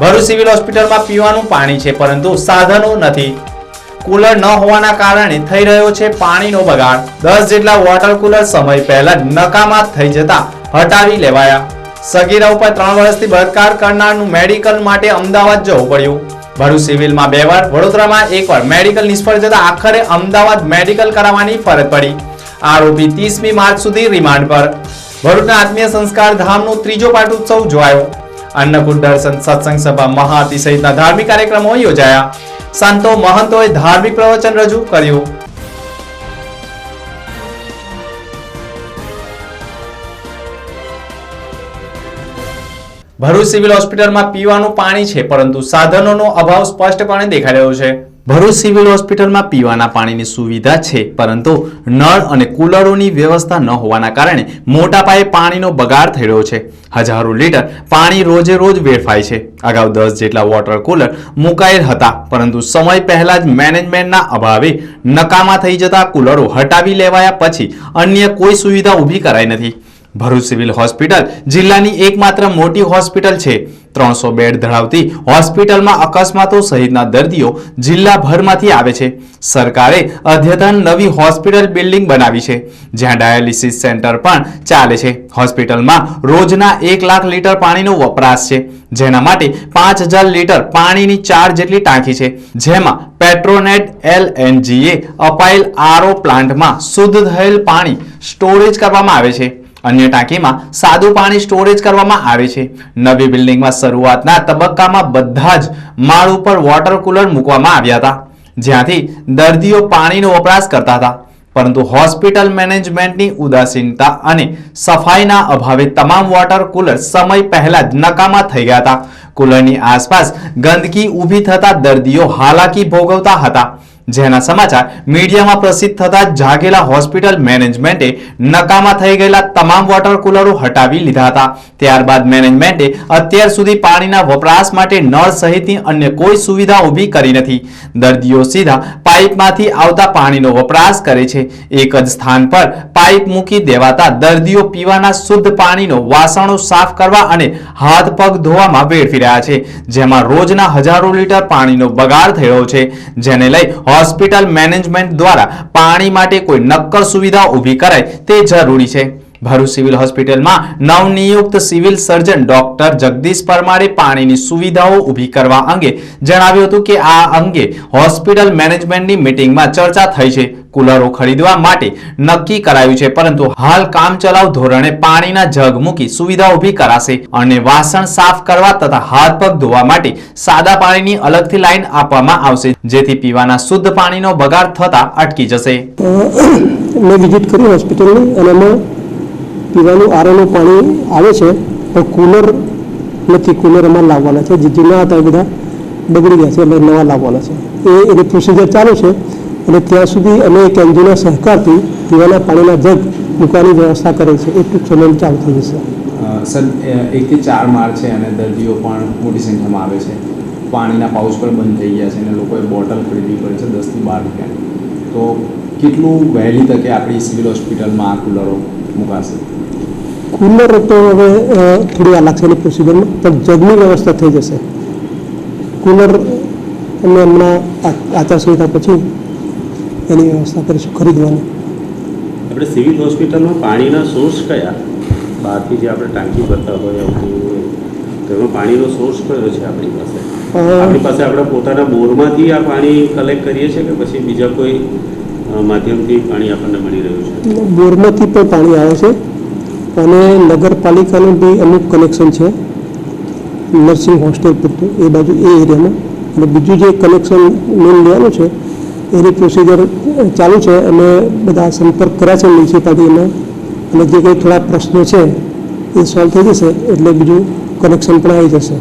Bharuch civil હોસ્પિટલમાં પીવાનું પાણી છે, પરંતુ સાધનો નથી. કુલર ન હોવાના કારણે થઈ રહ્યો છે પાણીનો બગાડ. દસ જેટલા વોટર કુલર સમય પહેલા નકામા થઈ જતા હટાવી લેવાયા. સગીરા ઉપર ત્રણ વર્ષથી બળાત્કાર કરનારનું મેડિકલ માટે અમદાવાદ જવું પડ્યું. ભરૂચ સિવિલમાં બે વાર, વડોદરામાં એકવાર મેડિકલ નિષ્ફળ જતા આખરે અમદાવાદ મેડિકલ કરાવવાની ફરજ પડી. આરોપી ત્રીસમી માર્ચ સુધી રિમાન્ડ પર. ભરૂચના આત્મીય સંસ્કાર ધામનો ત્રીજો પાટોત્સવ જોવાયો. અન્નકૂટ દર્શન સત્સંગ સભા મહાઆરતી સહિતના ધાર્મિક કાર્યક્રમો યોજાયા. સંતો મહંતોએ ધાર્મિક પ્રવચન રજૂ કર્યું. ભરૂચ સિવિલ હોસ્પિટલમાં પીવાનું પાણી છે, પરંતુ સાધનોનો અભાવ સ્પષ્ટપણે દેખાઈ રહ્યો છે. ભરૂચ સિવિલ હોસ્પિટલમાં પીવાના પાણીની સુવિધા છે, પરંતુ નળ અને કુલરોની વ્યવસ્થા ન હોવાના કારણે મોટા પાયે પાણીનો બગાડ થઈ રહ્યો છે. હજારો લીટર પાણી રોજે રોજ વેડફાય છે. અગાઉ દસ જેટલા વોટર કુલર મુકાયેલ હતા, પરંતુ સમય પહેલા જ મેનેજમેન્ટના અભાવે નકામા થઈ જતા કુલરો હટાવી લેવાયા પછી અન્ય કોઈ સુવિધા ઊભી કરાઈ નથી. ભરૂચ સિવિલ હોસ્પિટલ જિલ્લાની એકમાત્ર મોટી હોસ્પિટલ છે. ત્રણસો બેડ ધરાવતી હોસ્પિટલમાં અકસ્માતો સહિતના દર્દીઓ જિલ્લાભરમાંથી આવે છે. સરકારે અદ્યતન નવી હોસ્પિટલ બિલ્ડિંગ બનાવી છે, જ્યાં ડાયાલિસિસ સેન્ટર પણ ચાલે છે. હોસ્પિટલમાં રોજના એક લાખ લીટર પાણીનો વપરાશ છે, જેના માટે પાંચ હજાર લીટર પાણીની ચાર જેટલી ટાંકી છે, જેમાં પેટ્રોનેટ એલએનજીએ અપાયેલ આરઓ પ્લાન્ટમાં શુદ્ધ થયેલ પાણી સ્ટોરેજ કરવામાં આવે છે. અન્ય ટાંકીમાં સાદું પાણી સ્ટોરેજ કરવામાં આવે છે. નવી બિલ્ડિંગમાં શરૂઆતના તબક્કામાં બધા જ માળ ઉપર વોટર કુલર મૂકવામાં આવ્યા હતા. જ્યાંથી દર્દીઓ પાણીનો વપરાશ કરતા હતા. પરંતુ હોસ્પિટલ મેનેજમેન્ટની ઉદાસીનતા અને સફાઈના અભાવે તમામ વોટર કુલર સમય પહેલા જ નકામા થઈ ગયા હતા. કુલરની આસપાસ ગંદકી ઊભી થતા દર્દીઓ હાલાકી ભોગવતા હતા. જેના સમાચાર મીડિયામાં પ્રસિદ્ધ થતા જાગેલા હોસ્પિટલ મેનેજમેન્ટે નકામા થઈ ગયેલા તમામ વોટર કુલરો હટાવી લીધા હતા. ત્યારબાદ મેનેજમેન્ટે અત્યાર સુધી પાણીના વપરાશ માટે નળ સહિતની અન્ય કોઈ સુવિધા ઊભી કરી નથી. દર્દીઓ સીધા પાઇપમાંથી આવતા પાણીનો વપરાશ કરે છે. એક જ સ્થાન પર પાઇપ મૂકી દેવાતા દર્દીઓ પીવાના શુદ્ધ પાણીનો વાસણો સાફ કરવા અને હાથ પગ ધોવામાં વેડફી રહ્યા છે. જેમાં રોજના હજારો લીટર પાણીનો બગાડ થયો છે. જેને લઈ હોસ્પિટલ મેનેજમેન્ટ દ્વારા પાણી માટે કોઈ નક્કર સુવિધા ઊભી કરાય તે જરૂરી છે. ભરૂચ સિવિલ હોસ્પિટલમાં નવનિયુક્ત સિવિલ સર્જન ડોક્ટર જગદીશ પરમારે પાણીની સુવિધાઓ ઊભી કરવા અંગે જણાવ્યું હતું કે આ અંગે હોસ્પિટલ મેનેજમેન્ટની મિટિંગમાં ચર્ચા થઈ છે. કુલરો ખરીદવા માટે નક્કી કરાયું છે. પરંતુ હાલ કામચલાઉ ધોરણે પાણીના જગ મૂકી સુવિધા ઊભી કરાશે અને વાસણ સાફ કરવા તથા હાથ પગ ધોવા માટે સાદા પાણીની અલગથી લાઈન આપવામાં આવશે, જેથી પીવાના શુદ્ધ પાણીનો બગાડ થતા અટકી જશે. મેં વિઝિટ કરી હોસ્પિટલની અને એમાં પીવાનું આરોનું પાણી આવે છે, પણ કુલર નથી. કુલર અમારે લાવવાના છે. જે જૂના હતા બધા બગડી ગયા છે એટલે નવા લાવવાના છે. એ એની પ્રોસિજર ચાલુ છે. અને ત્યાં સુધી અમે એક એનજીઓના સહકારથી પીવાના પાણીના જગ મૂકવાની વ્યવસ્થા કરે છે. એ ટૂંક સમયમાં ચાલુ થઈ જશે. સર એકથી ચાર માળ છે અને દર્દીઓ પણ મોટી સંખ્યામાં આવે છે. પાણીના પાઉચ પણ બંધ થઈ ગયા છે અને લોકોએ બોટલ ખરીદવી પડે છે દસથી બાર રૂપિયાની. તો કેટલું વહેલી તકે આપણી સિવિલ હોસ્પિટલમાં આ કુલરો મુકાશે? કુલર તો હવે થોડી આ લાગશે એની પ્રોસિજરમાં પણ જગની વ્યવસ્થા થઈ જશે. કુલર અમે હમણાં આચારસંહિતા પછી એની વ્યવસ્થા કરીશું ખરીદવાની. આપણે સિવિલ હોસ્પિટલમાં પાણીના સોર્સ કયા? બહારથી જે આપણે ટાંકી ભરતા હોય તો એમાં પાણીનો સોર્સ કયો છે આપણી પાસે? આપણી પાસે આપણે પોતાના બોરમાંથી આ પાણી કલેક્ટ કરીએ છીએ કે પછી બીજા કોઈ માધ્યમથી પાણી આપણને મળી રહ્યું છે? બોરમાંથી પણ પાણી આવે છે અને નગરપાલિકાનું બી અમુક કનેક્શન છે નર્સિંગ હોસ્ટેલ પૂરતું એ બાજુ એ એરિયામાં અને બીજું જે કનેક્શન લોન લેવાનું છે એની પ્રોસિજર ચાલુ છે અને બધા સંપર્ક કર્યા છે મ્યુનિસિપાલિટીમાં. અને જે કંઈ થોડા પ્રશ્નો છે એ સોલ્વ થઈ જશે એટલે બીજું કનેક્શન પણ આવી જશે.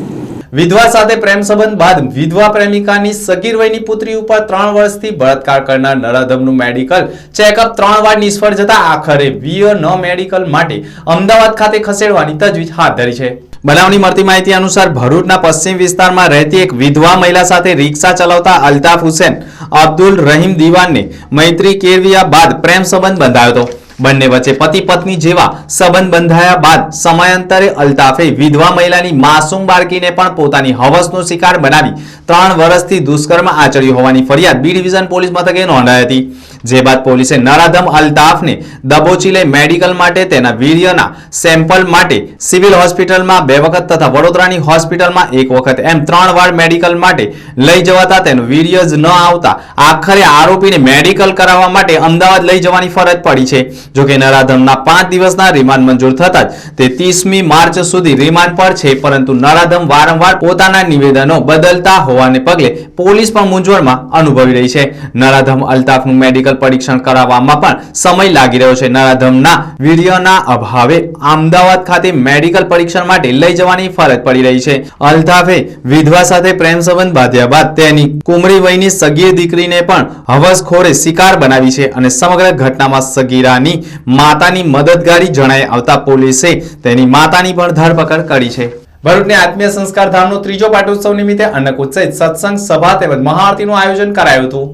વિધવા સાથે પ્રેમ સંબંધ બાદ વિધવા પ્રેમિકાની સગીર વયની પુત્રી ઉપર ત્રણ વર્ષથી બળાત્કાર કરનાર નરાધમનું મેડિકલ ચેકઅપ ત્રણ વાર નિષ્ફળ જતા આખરે વીય ન મેડિકલ માટે અમદાવાદ ખાતે ખસેડવાની તજવીજ હાથ ધરી છે. બનાવની મળતી માહિતી અનુસાર ભરૂચના પશ્ચિમ વિસ્તારમાં રહેતી એક વિધવા મહિલા સાથે રિક્ષા ચલાવતા અલ્તાફ હુસેન, અબ્દુલ રહીમ દિવાનને મૈત્રી કેળવ્યા બાદ પ્રેમ સંબંધ બંધાયો હતો. બંને વચ્ચે પતિ પત્ની જેવા સંબંધ બંધાયા બાદ સમયાંતરે અલ્તાફે વિધવા મહિલાની માસૂમ બાળકીને પણ પોતાની હવસનો શિકાર બનાવી ત્રણ વર્ષથી દુષ્કર્મ આચર્યું હોવાની ફરિયાદ બી ડિવિઝન પોલીસ મથકે નોંધાઈ હતી. જે બાદ પોલીસે નરાધમ અલ્તાફને દબોચી લઈ મેડિકલ માટે તેના વીર્યના સેમ્પલ માટે સિવિલ હોસ્પિટલમાં બે વખત તથા વડોદરાની હોસ્પિટલમાં એક વખત એમ ત્રણ વાર મેડિકલ માટે લઈ જવાતા તેનું વીર્ય જ ન આવતા આખરે આરોપીને મેડિકલ કરાવવા માટે અમદાવાદ લઈ જવાની ફરજ પડી છે. જોકે નરાધમના પાંચ દિવસના રિમાન્ડ મંજૂર થતા જ તે ત્રીસમી માર્ચ સુધી રિમાન્ડ પર છે, પરંતુ નરાધમ વારંવાર પોતાના નિવેદનો બદલતા હોવાને પગલે પોલીસ પણ મૂંઝવણમાં અનુભવી રહી છે. નરાધમ અલ્તાફનું મેડિકલ પરીક્ષણ કરાવવામાં પણ સમય લાગી રહ્યો છે. નરાધમના વીર્યના અભાવે અમદાવાદ ખાતે મેડિકલ પરીક્ષણ માટે લઈ જવાની ફરજ પડી રહી છે. અલ્તાફે વિધવા સાથે પ્રેમ સંબંધ બાંધ્યા બાદ તેની કુમરી વયની સગીર દીકરીને પણ હવસખોરે શિકાર બનાવી છે અને સમગ્ર ઘટનામાં સગીરાની માતાની મદદગારી જણાઈ આવતા પોલીસે તેની માતાની પણ ધરપકડ કરી છે. ભરૂચની આત્મીય સંસ્કાર ધામનો ત્રીજો પાટોત્સવ નિમિત્તે અન્નકૂટ સહિત સત્સંગ, સભા તેમજ મહાઆરતીનું આયોજન કરાયું હતું.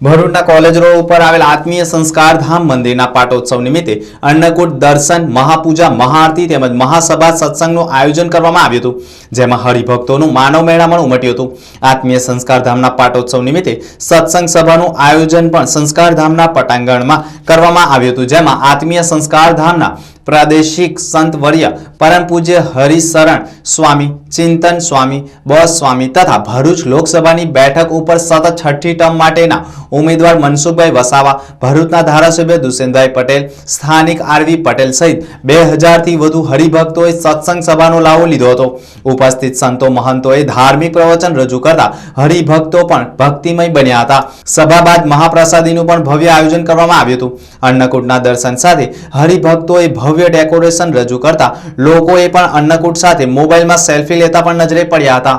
ભરૂચના કોલેજ રોડ ઉપર આવેલ આત્મીય સંસ્કાર ધામ મંદિરના પાટોત્સવ નિમિત્તે અન્નકૂટ દર્શન, મહાપૂજા, મહાઆરતી તેમજ મહાસભા સત્સંગનું આયોજન કરવામાં આવ્યું હતું, જેમાં હરિભક્તોનું માનવ મેળામણ ઉમટ્યું હતું. આત્મીય સંસ્કાર ધામના પાટોત્સવ નિમિત્તે સત્સંગ સભાનું આયોજન પણ સંસ્કાર ધામના પટાંગણમાં કરવામાં આવ્યું હતું, જેમાં આત્મીય સંસ્કાર ધામના પ્રાદેશિક સંત વર્ય પરમ પૂજ્ય હરિશરણ સ્વામી, ચિંતન સ્વામી, બસ સ્વામી તથા ભરૂચ લોકસભાની બેઠક ઉપર સતત છઠ્ઠી ટર્મ માટેના ઉમેદવાર મનસુખભાઈ વસાવા, ભરૂચના ધારાસભ્ય દુષ્યંતભાઈ પટેલ, સ્થાનિક આરવી પટેલ સહિત બે હજારથી વધુ હરિભક્તોએ સત્સંગ સભાનો લાવો લીધો હતો. ઉપસ્થિત સંતો મહંતોએ ધાર્મિક પ્રવચન રજૂ કરતા હરિભક્તો પણ ભક્તિમય બન્યા હતા. સભા બાદ મહાપ્રસાદીનું પણ ભવ્ય આયોજન કરવામાં આવ્યું હતું. અન્નકૂટના દર્શન સાથે હરિભક્તોએ ભવ્ય ડેકોરેશન રજૂ કરતા લોકોએ પણ અન્નકૂટ સાથે મોબાઈલમાં સેલ્ફી લેતા પણ નજરે પડ્યા હતા.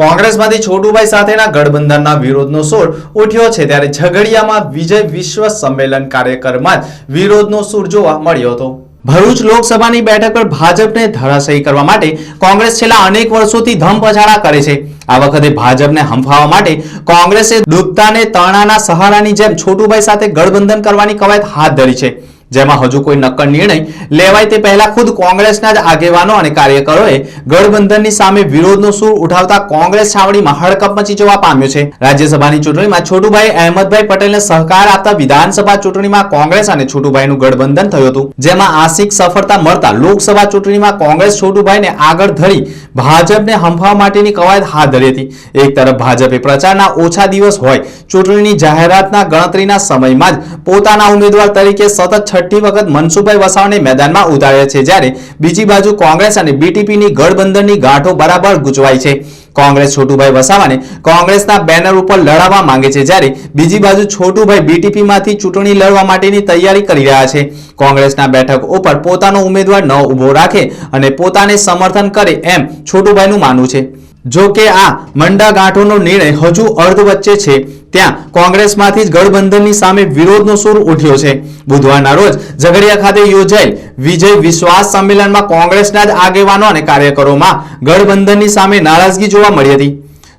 કોંગ્રેસમાંથી છોટુભાઈ સાથેના ગઠબંધનના વિરોધનો સૂર ઉઠ્યો છે ત્યારે ઝઘડિયામાં વિજય વિશ્વ સંમેલન કાર્યક્રમમાં વિરોધનો સૂર જોવા મળ્યો હતો. ભરૂચ લોકસભાની બેઠક પર ભાજપને ધરાશયી કરવા માટે કોંગ્રેસ છેલ્લા અનેક વર્ષોથી ધમપછાડા કરે છે. આ વખતે ભાજપને હંફાવવા માટે કોંગ્રેસે ડૂબતાને તણાના સહારાની જેમ છોટુભાઈ સાથે ગઠબંધન કરવાની કવાયત હાથ ધરી છે. જેમાં હજુ કોઈ નક્કર નિર્ણય લેવાય તે પહેલા ખુદ કોંગ્રેસના જ આગેવાનો અને કાર્યકરોએ ગઠબંધનની સામે વિરોધનો સૂર ઉઠાવતા કોંગ્રેસ છાવણીમાં હડકંપ મચી જવા પામ્યો છે. રાજ્યસભાની ચૂંટણીમાં છોટુભાઈ અહેમદભાઈ પટેલને સહકાર આપતા વિધાનસભા ચૂંટણીમાં કોંગ્રેસ અને છોટુભાઈનું ગઠબંધન થયું હતું, જેમાં આંશિક સફળતા મળતા લોકસભા ચૂંટણીમાં કોંગ્રેસ છોટુભાઈને આગળ ધરી ભાજપને હંફાવવા માટેની કવાયત હાથ ધરી હતી. એક તરફ ભાજપે પ્રચારના ઓછા દિવસ હોય, ચૂંટણીની જાહેરાતના ગણતરીના સમયમાં જ પોતાના ઉમેદવાર તરીકે સતત છઠ્ઠી વખત મનસુભાઈ વસાવાને મેદાનમાં ઉતાર્યા છે જ્યારે બીજી બાજુ કોંગ્રેસ અને બીટીપીની ગઠબંધનની ગાંઠો બરાબર ગૂંચવાઈ છે. કોંગ્રેસ છોટુભાઈ વસાવાને કોંગ્રેસના બેનર ઉપર લડાવવા માંગે છે જ્યારે બીજી બાજુ છોટુભાઈ બીટીપીમાંથી ચૂંટણી લડવા માટેની તૈયારી કરી રહ્યા છે. કોંગ્રેસના બેઠક ઉપર પોતાનો ઉમેદવાર ન ઊભો રાખે અને પોતાને સમર્થન કરે એમ છોટુભાઈનું માનવું છે. જો કે આ મંડા ગાંઠોનો નિર્ણય હજુ અર્ધ વચ્ચે છે. ત્યાં કોંગ્રેસમાંથી જ ગઠબંધનની સામે વિરોધનો સૂર ઉઠ્યો છે. બુધવારના રોજ ઝઘડિયા ખાતે યોજાયેલ વિજય વિશ્વાસ સંમેલનમાં કોંગ્રેસના જ આગેવાનો અને કાર્યકરોમાં ગઠબંધનની સામે નારાજગી જોવા મળી હતી.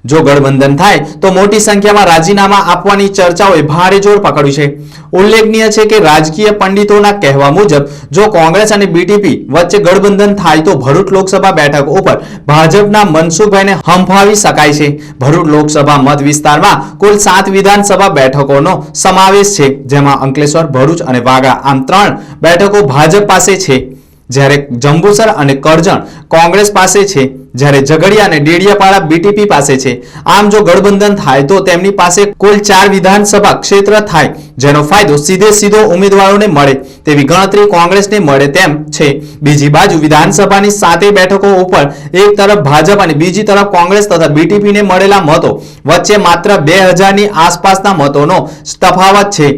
જો ગઠબંધન થાય તો મોટી સંખ્યામાં રાજીનામા આપવાની ચર્ચાઓએ ભારે જોર પકડ્યું છે. ઉલ્લેખનીય છે કે રાજકીય પંડિતોના કહેવા મુજબ, જો કોંગ્રેસ અને બીટીપી વચ્ચે ગઠબંધન થાય તો ભરૂચ લોકસભા બેઠક ઉપર ભાજપના મનસુખભાઈને હંફાવી શકાય છે. ભરૂચ લોકસભા મત વિસ્તારમાં કુલ સાત વિધાનસભા બેઠકોનો સમાવેશ છે, જેમાં અંકલેશ્વર, ભરૂચ અને વાગા આમ ત્રણ બેઠકો ભાજપ પાસે છે. જ્યારે જંબુસર અને કરજણ કોંગ્રેસ પાસે છે, જ્યારે ઝઘડિયા અને ડેડિયાપાડા બીટીપી પાસે છે. આમ જો ગઠબંધન થાય તો તેમની પાસે કુલ ચાર વિધાનસભા ક્ષેત્ર થાય, જેનો ફાયદો સીધે સીધો ઉમેદવારોને મળે, તેવી ગણતરી કોંગ્રેસને મળે તેમ છે. બીજી બાજુ વિધાનસભાની સાતે બેઠકો ઉપર એક તરફ ભાજપ અને બીજી તરફ કોંગ્રેસ તથા બીટીપીને મળેલા મતો, વચ્ચે માત્ર બે હજારની આસપાસના મતોનો તફાવત છે.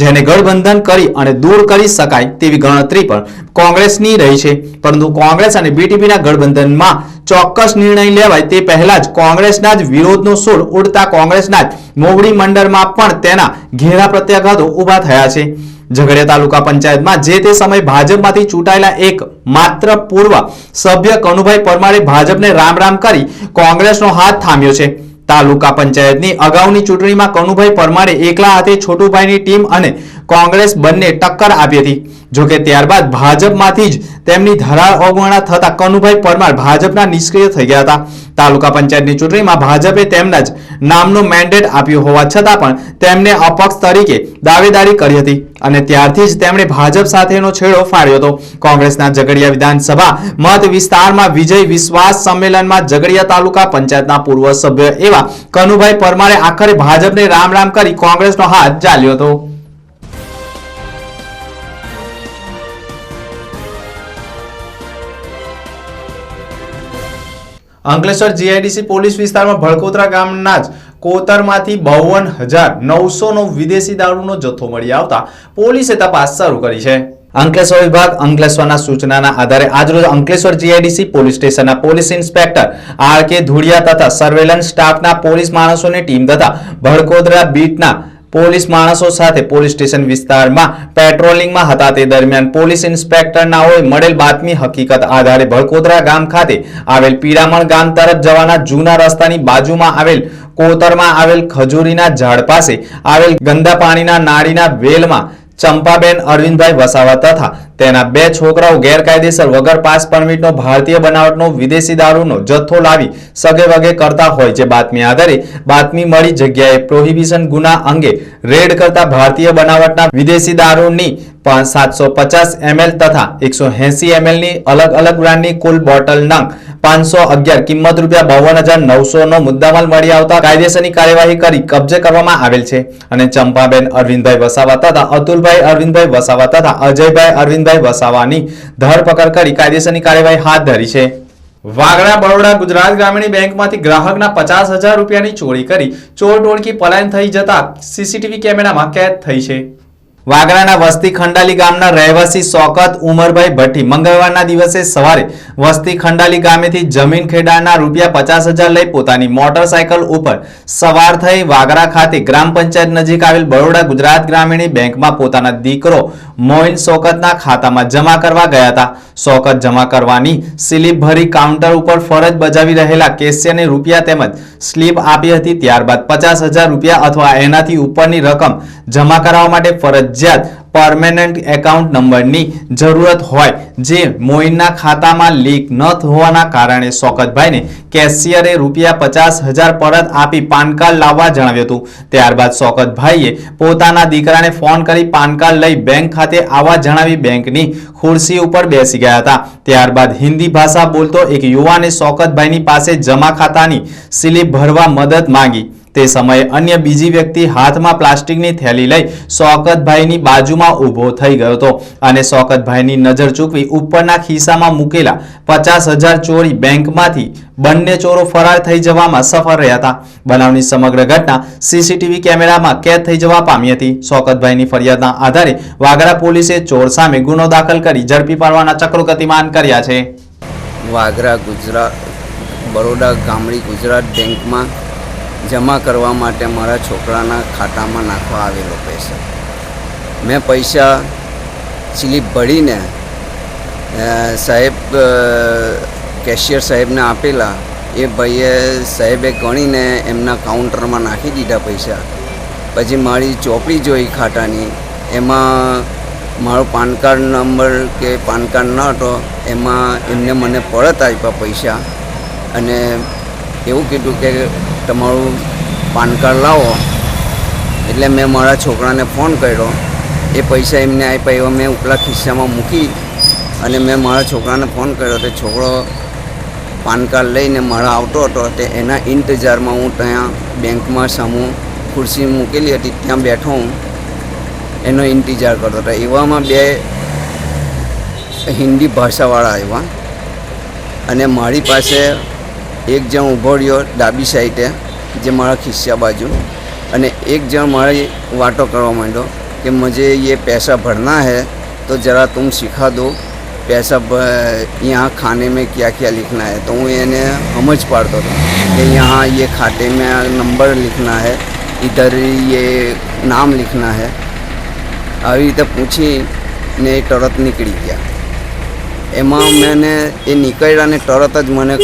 જેને ગઠબંધન કરી અને દૂર કરી શકાય તેવી ગણતરી પણ કોંગ્રેસની રહી છે. પરંતુ કોંગ્રેસ અને બીટીપીના ગઠબંધનમાં ચોક્કસ નિર્ણય લેવાય તે પહેલા જ કોંગ્રેસના જ વિરોધનો સૂર ઉડતા કોંગ્રેસના જ મોવડી મંડળમાં પણ તેના ઘેરા પ્રત્યાઘાતો ઊભા થયા છે. ઝઘડિયા તાલુકા પંચાયતમાં જે તે સમયે ભાજપમાંથી ચૂંટાયેલા એક માત્ર પૂર્વ સભ્ય કનુભાઈ પરમારે ભાજપને રામ રામ કરી કોંગ્રેસનો હાથ થામ્યો છે. તાલુકા પંચાયતની અગાઉની ચૂંટણીમાં કનુભાઈ પરમારે એકલા હાથે છોટુભાઈની ટીમ અને કોંગ્રેસ બંને ટક્કર આપી હતી. જોકે ત્યારબાદ ભાજપમાંથી જ તેમની ધરાર અવગણના થતા કનુભાઈ પરમાર ભાજપના નિષ્ક્રિય થઈ ગયા હતા. તાલુકા પંચાયતની ચૂંટણીમાં ભાજપે તેમના જ નામનો મેન્ડેટ આપ્યો હોવા છતાં પણ તેમને અપક્ષ તરીકે દાવેદારી કરી હતી. અને ત્યારથી જ તેમણે ભાજપ સાથેનો છેડો ફાડ્યો હતો. કોંગ્રેસના ઝઘડિયા વિધાનસભા મત વિસ્તારમાં વિજય વિશ્વાસ સંમેલનમાં ઝઘડિયા તાલુકા પંચાયતના પૂર્વ સભ્ય એવા કનુભાઈ પરમારે આખરે ભાજપને રામ રામ કરી કોંગ્રેસનો હાથ ચાલ્યો હતો. અંકલેશ્વર જીઆઈડીસી પોલીસ વિસ્તારમાં ભળકોતરા ગામના જ કોતરમાંથી બાવન હજાર નવસોનો વિદેશી દારૂનો જથ્થો મળી આવતા પોલીસે તપાસ શરૂ કરી છે. અંકલેશ્વર વિભાગ અંકલેશ્વરના સૂચનાના આધારે આજરોજ અંકલેશ્વર જીઆઈડીસી પોલીસ સ્ટેશનના police inspector R K Dhudiya તથા સર્વેલન્સ સ્ટાફના પોલીસ માણસોની ટીમ તથા ભડકોદરા બીટના પોલીસ માણસો સાથે પોલીસ સ્ટેશન વિસ્તારમાં પેટ્રોલિંગમાં હતા. તે દરમિયાન પોલીસ ઇન્સ્પેક્ટરનાઓએ મળેલ બાતમી હકીકત આધારે ભડકોદરા ગામ ખાતે આવેલ પીડામણ ગામ તરફ જવાના જૂના રસ્તાની બાજુમાં આવેલ કોતરમાં આવેલ ખજૂરીના ઝાડ પાસે આવેલ ગંદા પાણીના નાળીના વેલમાં ચંપાબેન અરવિંદભાઈ વસાવા તથા તેના બે છોકરાઓ ગેરકાયદેસર વગર પાસ પરમિટનો ભારતીય બનાવટનો વિદેશી દારૂનો જથ્થો લાવી સગે વગે કરતા હોય જે બાતમી આધારે બાતમી મળી જગ્યાએ પ્રોહિબિશન ગુના અંગે રેડ કરતા ભારતીય બનાવટના વિદેશી દારૂની સાતસો પચાસ એમએલ તથા એકસો એસી એમએલની અલગ અલગ બ્રાન્ડની કુલ બોટલ નંગ પાંચસો અગિયાર કિંમત રૂપિયા બાવન હજાર નવસો નો મુદ્દામાલ મળી આવતા કાયદેસરની કાર્યવાહી કરી કબજે કરવામાં આવેલ છે. અને ચંપાબેન અરવિંદભાઈ વસાવા તથા અતુલભાઈ અરવિંદભાઈ વસાવા તથા અજયભાઈ અરવિંદભાઈ વસાવાની ધરપકડ કરી કાયદેસરની કાર્યવાહી હાથ ધરી છે. વાગડા બરોડા ગુજરાત ગ્રામીણ બેંકમાંથી ગ્રાહકના પચાસ હજાર રૂપિયાની ચોરી કરી ચોર ટોળકી પલાયન થઈ જતા સીસીટીવી કેમેરામાં કેદ થઈ છે. વાગરાના વસ્તી ખંડાલી ગામના રહેવાસી શોકત ઉમરભાઈ ભટ્ટી મંગળવારના દિવસે સવારે વસ્તી ખંડાલી ગામેથી જમીન ખેડાના રૂપિયા પચાસ હજાર લઈ પોતાની મોટરસાયકલ ઉપર સવાર થઈ વાગરા ખાતે ગ્રામ પંચાયત નજીક આવેલ બરોડા ગુજરાત ગ્રામીણ બેંકમાં પોતાના દીકરો મોઇન શોકતના ખાતામાં જમા કરવા ગયા હતા. શોકત જમા કરવાની સ્લીપ ભરી કાઉન્ટર ઉપર ફરજ બજાવી રહેલા કેશિયરને રૂપિયા તેમજ સ્લીપ આપી હતી. ત્યારબાદ પચાસ હજાર રૂપિયા અથવા એનાથી ઉપરની રકમ જમા કરાવવા માટે ફરજિયાત પરમેનન્ટ એકાઉન્ટ નંબરની જરૂરત હોય, જે મોઇનના ખાતામાં લીક ન હોવાના કારણે શોકતભાઈને કેશિયરે રૂપિયા પચાસ હજાર પરત આપી પાન કાર્ડ લાવવા જણાવ્યું હતું. ત્યારબાદ શોકતભાઈએ પોતાના દીકરાને ફોન કરી પાન કાર્ડ લઈ બેંક ખાતે આવવા જણાવી બેંકની ખુરશી ઉપર બેસી ગયા હતા. ત્યારબાદ હિન્દી ભાષા બોલતો એક યુવાને શોકતભાઈની પાસે જમા ખાતાની સ્લીપ ભરવા મદદ માંગી. તે સમયે અન્ય બીજી વ્યક્તિ હાથમાં પ્લાસ્ટિકની થેલી લઈ શોકતભાઈની બાજુમાં ઊભો થઈ ગયો હતો અને શોકતભાઈની નજર ચૂકવી ઉપરના ખિસ્સામાં મૂકેલા પચાસ હજાર ચોરી બેંકમાંથી બંને ચોરો ફરાર થઈ જવામાં સફળ રહ્યા હતા. બનાવની સમગ્ર ઘટના સીસીટીવી કેમેરામાં કેદ થઈ જવા પામી હતી. શોકતભાઈની ફરિયાદના આધારે વાગરા પોલીસે ચોર સામે ગુનો દાખલ કરી ઝડપી પાડવાના ચક્રો ગતિમાન કર્યા છે. વાગરા ગુજરાત, બરોડા ગામડી ગુજરાત બેંકમાં જમા કરવા માટે મારા છોકરાના ખાતામાં નાખવા આવેલો પૈસા. મેં પૈસા સ્લીપ ભરીને સાહેબ કેશિયર સાહેબને આપેલા. એ ભાઈએ સાહેબે ગણીને એમના કાઉન્ટરમાં નાખી દીધા પૈસા. પછી મારી ચોપડી જોઈ ખાતાની. એમાં મારો પાન કાર્ડ નંબર કે પાન કાર્ડ ન હતો, એમાં એમને મને પરત આપ્યા પૈસા. અને એવું કીધું કે તમારું પાન કાર્ડ લાવો. એટલે મેં મારા છોકરાને ફોન કર્યો. એ પૈસા એમને આપ્યા એવા મેં ઉપલા ખિસ્સામાં મૂકી અને મેં મારા છોકરાને ફોન કર્યો તો છોકરો પાન કાર્ડ લઈને મારા આવતો હતો તે એના ઇંતજારમાં હું ત્યાં બેંકમાં સામું ખુરશી મૂકેલી હતી, ત્યાં બેઠો હું. એનો ઇંતજાર કરતો હતો. એવામાં બે હિન્દી ભાષાવાળા આવ્યા અને મારી પાસે એક જણ ઊભો રહ્યો ડાબી સાઈડે જે મારા ખિસ્સા બાજુ અને એક જણ મારી વાતો કરવા માંડ્યો कि मुझे ये पैसा भरना है तो ज़रा तुम सिखा दो पैसा भ- यहाँ खाने में क्या क्या लिखना है તો હું એને સમજ પાડતો હતો કે यहाँ ये खाते में नंबर लिखना है इधर ये नाम लिखना है આવી રીતે પૂછીને એ તરત નીકળી ગયા એમાં મેં એ નીકળ્યા ને તરત જ મને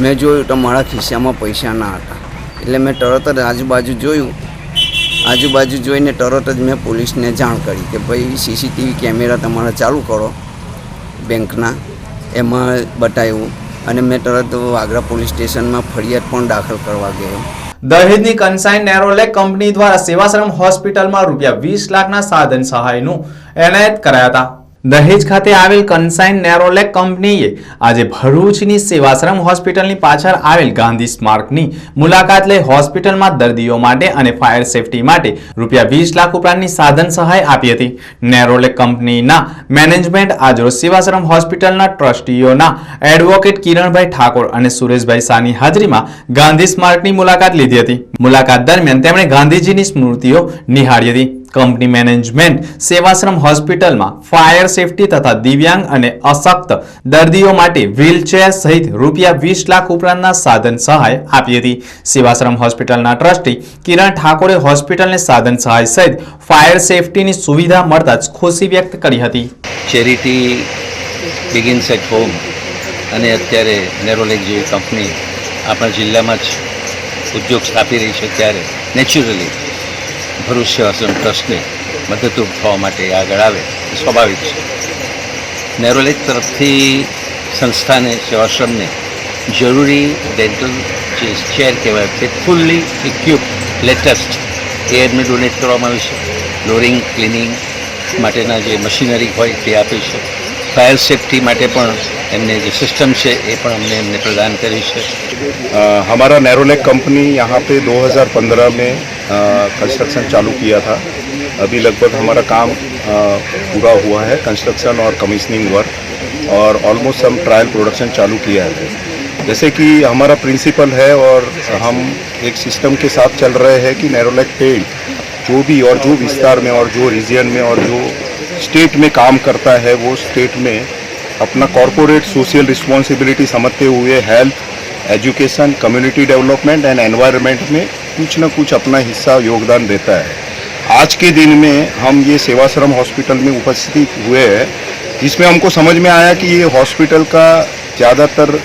મેં જોયું તો મારા ખિસ્સામાં પૈસા ના હતા. એટલે મેં તરત જ આજુબાજુ જોયું. આજુબાજુ જોઈને તરત જ મેં પોલીસને જાણ કરી કે ભાઈ સીસીટીવી કેમેરા તમારા ચાલુ કરો બેંકના. એમાં બતાવ્યું અને મેં તરત વાગરા પોલીસ સ્ટેશનમાં ફરિયાદ પણ દાખલ કરવા ગયો. દહેજની કન્સાઇન નેરોલેક કંપની દ્વારા સેવાશ્રમ હોસ્પિટલમાં રૂપિયા વીસ લાખના સાધન સહાયનું એનાયત કરાયા હતા. દહેજ ખાતે આવેલ કન્સાઇન નેરોલેક કંપનીએ આજે ભરૂચની સેવાશ્રમ હોસ્પિટલની પાછળ આવેલ ગાંધી સ્મારકની મુલાકાત લઈ હોસ્પિટલમાં દર્દીઓ માટે અને ફાયર સેફટી માટે રૂપિયા વીસ લાખ ઉપરાંતની સાધન સહાય આપી હતી. નેરોલેક કંપનીના મેનેજમેન્ટ આજરોજ સેવાશ્રમ હોસ્પિટલના ટ્રસ્ટીઓના એડવોકેટ કિરણભાઈ ઠાકોર અને સુરેશભાઈ શાહની હાજરીમાં ગાંધી સ્મારકની મુલાકાત લીધી હતી. મુલાકાત દરમિયાન તેમણે ગાંધીજીની સ્મૃતિઓ નિહાળી હતી. કંપની મેનેજમેન્ટ સેવાશ્રમ હોસ્પિટલમાં ફાયર સેફટી તથા દિવ્યાંગ અને અશક્ત દર્દીઓ માટે વ્હીલચેર સહિત રૂપિયા વીસ લાખ ઉપરાંતના સાધન સહાય આપી હતી. સેવાશ્રમ હોસ્પિટલના ટ્રસ્ટી કિરણ ઠાકોરે હોસ્પિટલને સાધન સહાય સહિત ફાયર સેફટીની સુવિધા મળતા જ ખુશી વ્યક્ત કરી હતી. ચેરિટી બિગિન્સ એટ હોમ અને અત્યારે નેરોલેક જેવી કંપની આપણા જિલ્લામાં જ ઉદ્યોગ સ્થાપી રહી છે ત્યારે નેચરલી ભરૂચ સેવાશ્રમ ટ્રસ્ટને મદદરૂપ થવા માટે આગળ આવે એ સ્વાભાવિક છે નેરોલેક તરફથી સંસ્થાને સેવાશ્રમને જરૂરી ડેન્ટલ જે ચેર કહેવાય તે ફૂલ્લી ઇક્વિપ લેટેસ્ટ એ એમને ડોનેટ કરવામાં આવ્યું છે ફ્લોરિંગ ક્લિનિંગ માટેના જે મશીનરી હોય તે આપી છે ફાયર સેફટી માટે પણ એમને જે સિસ્ટમ છે એ પણ અમને એમને પ્રદાન કરી છે अ, हमारा नैरोलैक कंपनी यहाँ पे 2015 में कंस्ट्रक्शन चालू किया था। अभी लगभग हमारा काम पूरा हुआ है कंस्ट्रक्शन और कमीशनिंग वर्क और ऑलमोस्ट हम ट्रायल प्रोडक्शन चालू किया है। जैसे कि हमारा प्रिंसिपल है और हम एक सिस्टम के साथ चल रहे हैं कि नैरोलैक पेंट जो भी और जो विस्तार में और जो रीजन में और जो स्टेट में काम करता है, वो स्टेट में अपना कॉरपोरेट सोशल रिस्पॉन्सिबिलिटी समझते हुए health education community development and environment में कुछ ना कुछ अपना हिस्सा योगदान देता है। आज के दिन में हम ये सेवाश्रम हॉस्पिटल में उपस्थित हुए हैं जिसमें हमको समझ में आया कि ये हॉस्पिटल का ज़्यादातर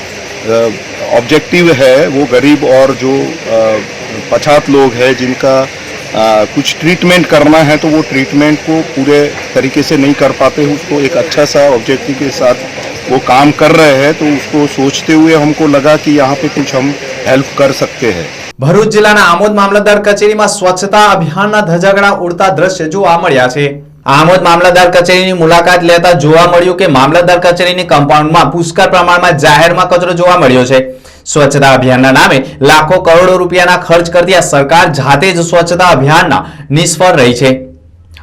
ऑब्जेक्टिव है वो गरीब और जो पछात लोग हैं जिनका अ, कुछ ट्रीटमेंट करना है तो वो ट्रीटमेंट को पूरे तरीके से नहीं कर पाते उसको एक अच्छा सा ऑब्जेक्टिव के साथ वो काम कर रहे हैं तो उसको सोचते हुए हमको लगा कि यहाँ पे कुछ हम हेल्प कर सकते हैं ભરૂચ જિલ્લાના આમોદ મામલતદાર કચેરીમાં સ્વચ્છતા અભિયાનના ધજાગડા ઉડતા દ્રશ્ય જોવા મળ્યા છે આમોદ મામલતદાર કચેરીની મુલાકાત લેતા જોવા મળ્યું કે મામલતદાર કચેરીની કમ્પાઉન્ડમાં પુષ્કળ પ્રમાણમાં જાહેરમાં કચરો જોવા મળ્યો છે સ્વચ્છતા અભિયાનના નામે લાખો કરોડો રૂપિયાના ખર્ચ કરતી આ સરકાર જાતે જ સ્વચ્છતા અભિયાનના નિષ્ફળ રહી છે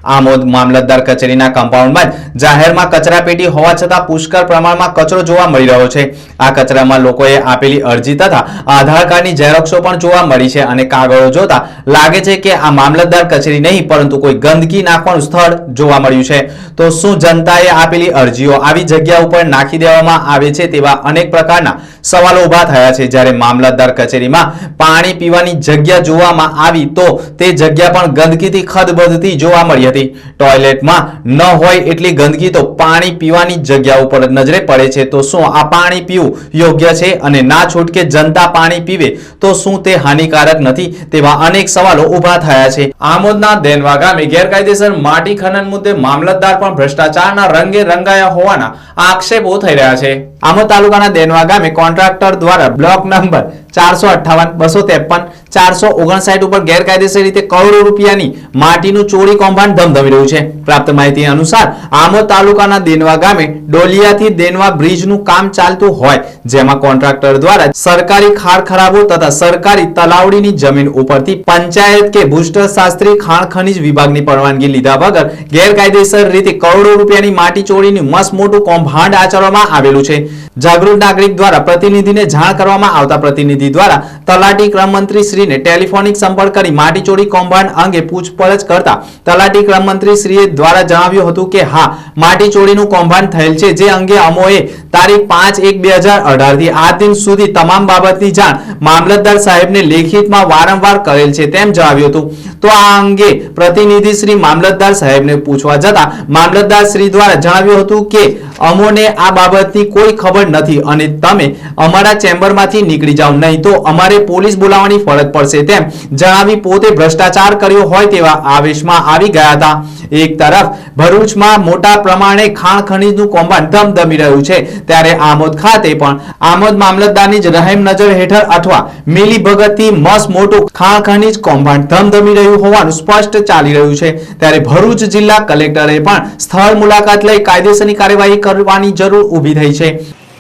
આમોદ મામલતદાર કચેરીના કમ્પાઉન્ડમાં જાહેરમાં કચરાપેટી હોવા છતાં પુષ્કળ પ્રમાણમાં કચરો જોવા મળી રહ્યો છે. આ કચરામાં લોકોએ આપેલી અરજી તથા આધાર કાર્ડની ઝેરોક્ષો પણ જોવા મળી છે અને કાગળો જોતા લાગે છે કે આ મામલતદાર કચેરી નહીં, પરંતુ કોઈ ગંદકી નાખવાનું સ્થળ જોવા મળ્યું છે. તો શું જનતાએ આપેલી અરજીઓ આવી જગ્યા ઉપર નાખી દેવામાં આવે છે તેવા અનેક પ્રકારના સવાલો ઊભા થયા છે. જ્યારે મામલતદાર કચેરીમાં પાણી પીવાની જગ્યા જોવામાં આવી તો તે જગ્યા પણ ગંદકીથી ખદબદતી જોવા મળી હતી. ટોયલેટમાં ન હોય એટલી ગંદકી તો પાણી પીવાની જગ્યા ઉપર નજરે પડે છે. તો શું આ પાણી પીવું યોગ્ય છે અને ના છૂટકે જનતા પાણી પીવે? તો શું તે હાનિકારક નથી? તેવા અનેક સવાલો ઊભા થયા છે. આમોદના દેનવા ગામે ગેરકાયદેસર માટી ખનન મુદ્દે મામલતદાર પણ ભ્રષ્ટાચારના રંગે રંગાયા હોવાના આક્ષેપો થઈ રહ્યા છે. આમોદ તાલુકાના દેનવા ગામે કોન્ટ્રાક્ટર દ્વારા બ્લોક નંબર ચારસો અઠ્ઠાવન, બસો ત્રેપન, ચારસો ઓગણસાઠ ઉપર ગેરકાયદેસર રીતે કરોડો રૂપિયાની માટીનું ચોરી કૌભાંડ ધમધમી રહ્યું છે. પ્રાપ્ત માહિતી અનુસાર આમો તાલુકાના દેનવા ગામે ડોલિયાથી દેનવા બ્રિજનું કામ ચાલતું હોય, જેમાં કોન્ટ્રાક્ટર દ્વારા સરકારી ખાણ ખરાબો તથા સરકારી તલાવડીની જમીન ઉપરથી પંચાયત કે ભૂષ્ટશાસ્ત્રી ખાણ ખનીજ વિભાગની પરવાનગી લીધા વગર ગેરકાયદેસર રીતે કરોડો રૂપિયાની માટી ચોરીનું મસ્ત મોટું કૌભાંડ આચરવામાં આવેલું છે. જાગૃત નાગરિક દ્વારા પ્રતિનિધિને જાણ કરવામાં આવતા પ્રતિનિધિ દ્વારા તલાટી ક્રમ શ્રીને ટેલિફોનિક સંપર્ક કરી માટીચોરી કૌભાંડ અંગે પૂછપરછ કરતા તલાટી ક્રમ શ્રીએ દ્વારા જણાવ્યું હતું કે હા માટી ચોરીનું કૌભાંડ થયેલ છે, જે અંગે અમોએ તારીખ પાંચ એક બે હજાર અઢારથી આજ દિન સુધી તમામ બાબતની જાણ મામલતદાર સાહેબને લેખિતમાં વારંવાર કરેલ છે તેમ જણાવ્યું હતું. તો આ અંગે પ્રતિનિધિ શ્રી મામલતદાર સાહેબને પૂછવા જતા મામલતદાર શ્રી દ્વારા જણાવ્યું હતું કે, અમોને આ બાબતની કોઈ ખબર નથી અને તમે અમારા ચેમ્બરમાંથી નીકળી જાઓ. નહીં તો અમારે પોલીસ બોલાવવાની ફરજ પડશે તેમ જણાવી પોતે ભ્રષ્ટાચાર કર્યો હોય તેવા આવેશમાં આવી ગયા હતા. એક તરફ ભરૂચમાં મોટા પ્રમાણે ખાણ ખનીજનું કૌભાંડ ધમધમી રહ્યું છે. ત્યારે આમોદ ખાતે પણ આમોદ મામલતદારની જ રહેમ નજર હેઠળ અથવા મિલી ભગતથી મસ મોટું ખાણ ખનીજ કૌભાંડ ધમધમી રહ્યું હોવાનું સ્પષ્ટ ચાલી રહ્યું છે. ત્યારે ભરૂચ જિલ્લા કલેક્ટરે પણ સ્થળ મુલાકાત લઈ કાયદેસરની કાર્યવાહી કરવાની જરૂર ઊભી થઈ છે.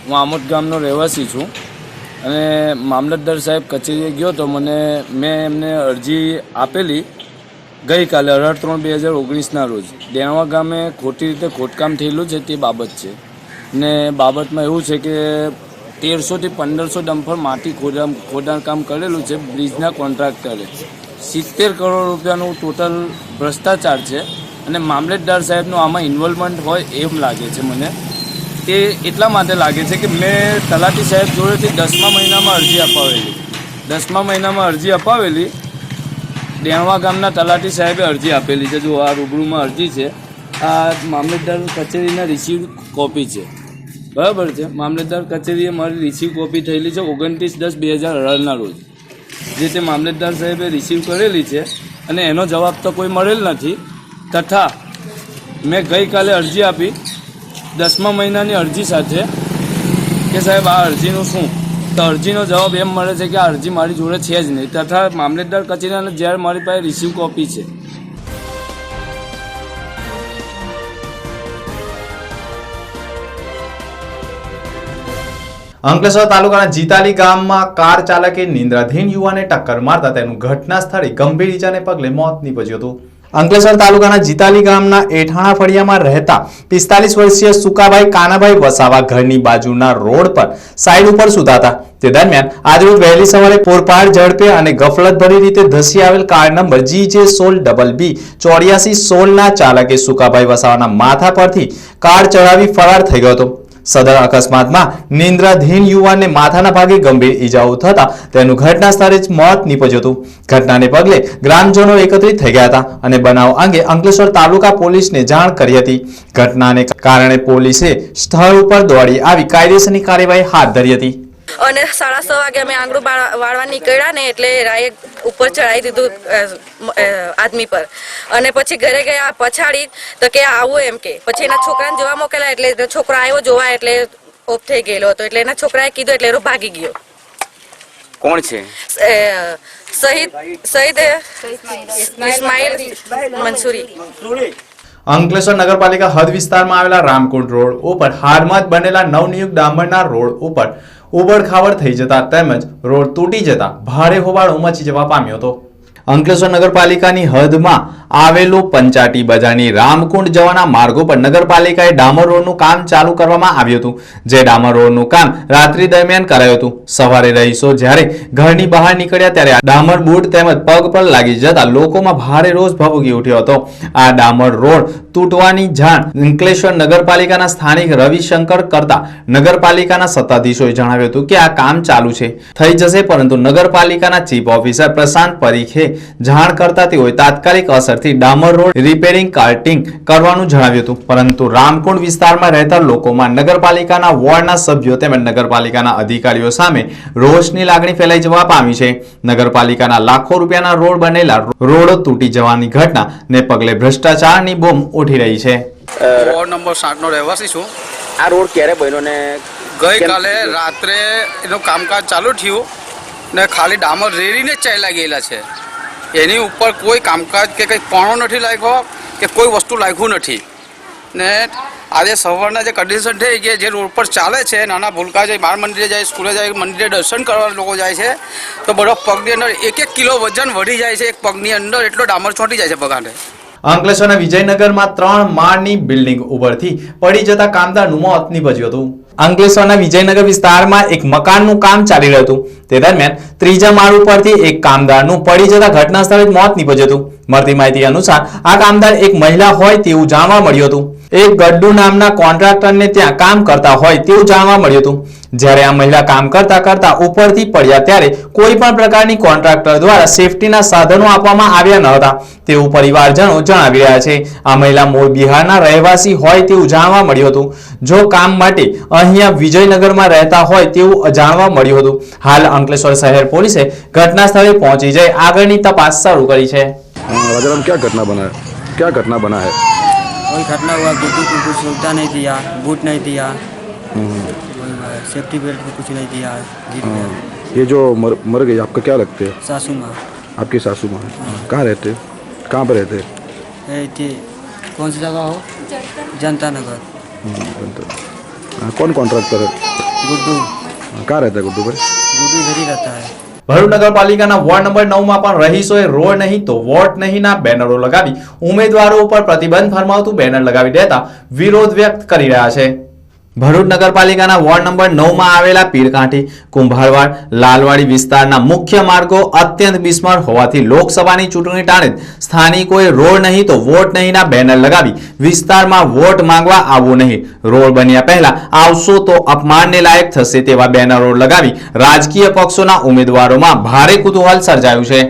હું આમોદ ગામનો રહેવાસી છું અને મામલતદાર સાહેબ કચેરીએ ગયો તો મને, મેં એમને અરજી આપેલી ગઈકાલે, અઢાર ત્રણ બે હજાર ઓગણીસના રોજ. દેણવા ગામે ખોટી રીતે ખોટકામ થયેલું છે તે બાબત છે. ને બાબતમાં એવું છે કે તેરસોથી પંદરસો ડમ્ફર માટી ખોદામ ખોદાણકામ કરેલું છે બ્રિજના કોન્ટ્રાક્ટરે. સિત્તેર કરોડ રૂપિયાનું ટોટલ ભ્રષ્ટાચાર છે અને મામલતદાર સાહેબનું આમાં ઇન્વોલ્વમેન્ટ હોય એમ લાગે છે મને. તે એટલા માટે લાગે છે કે મેં તલાટી સાહેબ જોડેથી દસમા મહિનામાં અરજી અપાવેલી. દસમા મહિનામાં અરજી અપાવેલી દેણવા ગામના તલાટી સાહેબે અરજી આપેલી છે. જો આ રૂબરૂમાં અરજી છે, આ મામલતદાર કચેરીના રિસીવ કોપી છે. બરાબર છે? મામલતદાર કચેરીએ મારી રિસીવ કોપી થયેલી છે ઓગણત્રીસ દસ બે હજાર અઢારના રોજ. જે તે મામલતદાર સાહેબે રિસીવ કરેલી છે અને એનો જવાબ તો કોઈ મળેલ નથી. તથા મેં ગઈકાલે અરજી આપી. દસમા મહિનાની અરજી સાથે કે સાહેબ આ અરજીનું શું? તો અરજીનો જવાબ એમ મળે છે કે આ અરજી મારી જોડે છે જ નહીં. તથા મામલતદાર કચેરીને જ્યારે મારી પાસે રિસીવ કોપી છે. અંકલેશ્વર તાલુકાના જીતાલી ગામમાં કાર ચાલકે નિંદ્રાધીન યુવાને ટક્કર મારતા તેનું ઘટના સ્થળે ગંભીર ઈજાને પગલે મોત નીપજ્યું હતું. અંકલેશ્વર તાલુકાના જીતાલી ગામના એઠાણા ફળિયામાં રહેતા પિસ્તાલીસ વર્ષીય સુકાભાઈ કાનાભાઈ વસાવા ઘરની બાજુના રોડ પર સાઈડ ઉપર સુતાતા તે દરમિયાન આજરોજ વહેલી સવારે પોરપાડ, ઝડપે અને ગફલતભરી રીતે ધસી આવેલ કાર નંબર જી જે સોળ ડબલ બી ચોર્યાસી સોળના ચાલકે સુકાભાઈ વસાવાના માથા પરથી કાર ચડાવી ફરાર થઈ ગયો હતો. સદર અકસ્માતમાં નિંદ્રાધીન યુવાનને માથાના ભાગે ગંભીર ઈજાઓ થતા તેનું ઘટના સ્થળે જ મોત નીપજ્યું હતું. ઘટનાને પગલે ગ્રામજનો એકત્રિત થઈ ગયા હતા અને બનાવ અંગે અંકલેશ્વર તાલુકા પોલીસને જાણ કરી હતી. ઘટનાને કારણે પોલીસે સ્થળ ઉપર દોડી આવી કાયદેસરની કાર્યવાહી હાથ ધરી હતી. અને સાડા છ વાગે અમે આંગળું વાળવા નીકળ્યા ને એટલે રાયે ઉપર ચડાવી દીધું આદમી પર. અને પછી ઘરે ગયા પછાડી તો કે આવું એમ કે. પછી એના છોકરાને જોવા મોકલ્યા એટલે છોકરો આવ્યો જોવા એટલે ઓફ થઈ ગયેલો હતો. એટલે એના છોકરાએ કીધું એટલે એનો ભાગી ગયો. કોણ છે? શહીદ શહીદ ઇસ્માઇલ મંસૂરી. અંકલેશ્વર નગરપાલિકા હદ વિસ્તારમાં આવેલા રામકુંડ રોડ ઉપર હાલમાં જ બનેલા નવનિયુક્ત ડામરના રોડ ઉપર ઉબડખાબડ થઈ જતા તેમજ રોડ તૂટી જતા ભારે હોબાળો મચી જવા પામ્યો હતો. અંકલેશ્વર નગરપાલિકાની હદમાં આવેલું પંચાટી બજારની રામકુંડ જવાના માર્ગો પર નગરપાલિકાએ ડામર રોડનું કામ ચાલુ કરવામાં આવ્યું હતું. જે ડામર રોડનું કામ રાત્રિ દરમિયાન કરાયું હતું. સવારે રહીશો જ્યારે ઘરની બહાર નીકળ્યા ત્યારે ડામર બૂટ તેમજ પગ પર લાગી જતા લોકોમાં ભારે રોષ ભભૂકી ઉઠ્યો હતો. આ ડામર રોડ તૂટવાની જાણ અંકલેશ્વર નગરપાલિકાના સ્થાનિક રવિશંકર કરતા નગરપાલિકાના સત્તાધીશોએ જણાવ્યું હતું કે આ કામ ચાલુ છે. થઈ જશે પરંતુ નગરપાલિકાના ચીફ ઓફિસર પ્રશાંત પરીખે જાણ કરતા તેઓએ તાત્કાલિક અસરથી ડામર રોડ રિપેરિંગ કાર્ટિંગ કરવાનું જણાવ્યું હતું. પરંતુ રામકુંડ વિસ્તારમાં રહેતા લોકોમાં નગરપાલિકાના વોર્ડના સભ્યો તેમજ નગરપાલિકાના અધિકારીઓ સામે રોષની લાગણી ફેલાઈ જવા પામી છે. નગરપાલિકાના લાખો રૂપિયાના રોડ બનેલા રોડો તૂટી જવાની ઘટનાને પગલે ભ્રષ્ટાચારની બોમ્બ ઉઠી રહી છે. વોર્ડ નંબર સાતનો રહેવાસી છું. આ રોડ ક્યારે બન્યો ને ગઈકાલે રાત્રે એનું કામકાજ ચાલુ થયું ને ખાલી ડામર રેડીને જ ચાલ્યા ગયેલા છે. એની ઉપર કોઈ કામકાજ કે કંઈ પણો નથી લાગ્યો, કે કોઈ વસ્તુ લાગ્યું નથી. ને આજે સવારના જે કન્ડિશન થઈ કે જે રોડ પર ચાલે છે, નાના ભૂલકા જાય, બાળ મંદિરે જાય, સ્કૂલે જાય, મંદિરે દર્શન કરવા લોકો જાય છે, તો બધો પગની અંદર એક એક કિલો વજન વધી જાય છે, એક પગની અંદર એટલો ડામર ચોંટી જાય છે પગાને અંકલેશ્વરના વિજયનગરમાં ત્રણ માળની બિલ્ડિંગ ઉપરથી પડી જતા કામદારનું મોત નીપજ્યું હતું. અંકલેશ્વરના વિજયનગર વિસ્તારમાં એક મકાનનું કામ ચાલી રહ્યું હતું. તે દરમિયાન ત્રીજા માળ ઉપરથી એક કામદારનું પડી જતા ઘટના સ્થળે મોત નીપજ્યું હતું. મળતી માહિતી અનુસાર આ કામદાર એક મહિલા હોય તેવું જાણવા મળ્યું હતું. એક ગડ્ડુ નામના કોન્ટ્રાક્ટરને ત્યાં કામ કરતા હોય તેવું જાણવા મળ્યું હતું. જ્યારે આ મહિલા કામ કરતા કરતા ઉપરથી પડ્યા ત્યારે કોઈ પણ પ્રકારની કોન્ટ્રાક્ટર દ્વારા સેફટીના સાધનો આપવામાં આવ્યા ન હતા. તેવું પરિવારજનો જણાવી રહ્યા છે. આ મહિલા મૂળ બિહારના રહેવાસી હોય તેવું જાણવા મળ્યું હતું. જો કામ માટે અહીંયા વિજયનગરમાં રહેતા હોય તેવું જાણવા મળ્યું હતું. હાલ અંકલેશ્વર શહેર પોલીસે ઘટના સ્થળે પહોંચી જઈ આગળની તપાસ શરૂ કરી છે. राजाराम क्या घटना बना है? क्या घटना बना है? कोई घटना हुआ गुड्डू को कुछ सुविधा नहीं दिया बूट नहीं दिया सेफ्टी बेल्ट भी कुछ नहीं दिया ये जो मर मर गई आपका क्या लगते हैं? सासू माँ। आपकी सासू माँ। कहाँ रहते? कहाँ पर रहते? कौन सी जगह हो? जनता नगर। हाँ, कौन कॉन्ट्रैक्टर है? गुड्डू। कहाँ रहता है गुड्डू पर गुड्डू इधर ही रहता है। ભરૂચ નગરપાલિકાના વોર્ડ નંબર નવમાં પણ રહીશોએ રોડ નહીં તો વોટ નહીંના બેનરો લગાવી ઉમેદવારો ઉપર પ્રતિબંધ ફરમાવતું બેનર લગાવી દેતા વિરોધ વ્યક્ત કરી રહ્યા છે. ભરૂચ નગરપાલિકાના વોર્ડ નંબર નવમાં આવેલા પીરકાંઠી, કુંભારવાડ, લાલવાડી વિસ્તારના મુખ્ય માર્ગો અત્યંત બિસ્માર હોવાથી લોકસભાની ચૂંટણી ટાણે સ્થાનિકોએ રોડ નહીં તો વોટ નહીંના બેનર લગાવી વિસ્તારમાં વોટ માંગવા આવવું નહીં. રોડ બન્યા પહેલા આવશો તો અપમાનને લાયક થશે તેવા બેનરો લગાવી રાજકીય પક્ષોના ઉમેદવારોમાં ભારે કુતૂહલ સર્જાયું છે.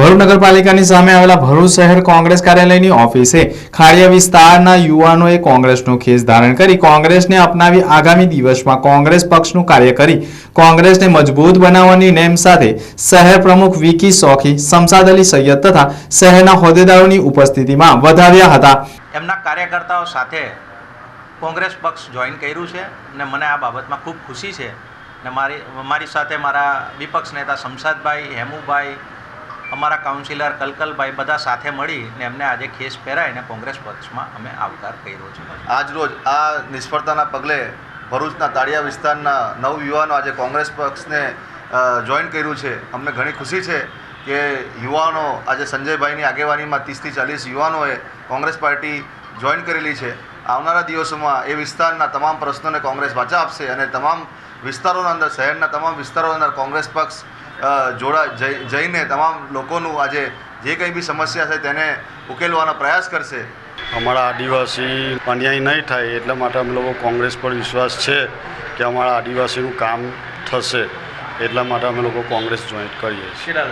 ભરૂચ નગરપાલિકાની સામે આવેલા ભરૂચ શહેર કોંગ્રેસ કાર્યાલયની ઓફિસે ખાડિયા વિસ્તારના યુવાનોએ કોંગ્રેસનો ખેસ ધારણ કરી કોંગ્રેસને અપનાવી આગામી દિવસમાં કોંગ્રેસ પક્ષનું કાર્ય કરી કોંગ્રેસને મજબૂત બનાવવાની નેમ સાથે શહેર પ્રમુખ વિકી સોખી, શમશાદ અલી સૈયદ તથા શહેરના હોદ્દેદારોની ઉપસ્થિતિમાં વધાવ્યા હતા. એમના કાર્યકર્તાઓ સાથે કોંગ્રેસ પક્ષ જોઈન કર્યું છે અને મને આ બાબતમાં ખૂબ ખુશી છે ને મારી મારી સાથે મારા વિપક્ષ નેતા શમશાદભાઈ, હેમુભાઈ અમારા કાઉન્સિલર કલકલભાઈ બધા સાથે મળી ને એમને આજે ખેસ પહેરાઈને કોંગ્રેસ પક્ષમાં અમે આવકાર કર્યો છે. આજરોજ આ નિષ્ફળતાના પગલે ભરૂચના તાળિયા વિસ્તારના નવ યુવાનો આજે કોંગ્રેસ પક્ષને જોઈન કર્યું છે. અમને ઘણી ખુશી છે કે યુવાનો આજે સંજયભાઈની આગેવાનીમાં ત્રીસથી ચાલીસ યુવાનોએ કોંગ્રેસ પાર્ટી જોઈન કરેલી છે. આવનારા દિવસોમાં એ વિસ્તારના તમામ પ્રશ્નોને કોંગ્રેસ વાચા આપશે અને તમામ વિસ્તારોના અંદર, શહેરના તમામ વિસ્તારોના અંદર કોંગ્રેસ પક્ષ જોડા જઈને તમામ લોકોનું આજે જે કંઈ બી સમસ્યા છે તેને ઉકેલવાનો પ્રયાસ કરશે. અમારા આદિવાસી અન્યાય નહીં થાય એટલા માટે અમે લોકો કોંગ્રેસ પર વિશ્વાસ છે કે અમારા આદિવાસીનું કામ થશે એટલા માટે અમે લોકો કોંગ્રેસ જોઈન્ટ કરીએ છીએ.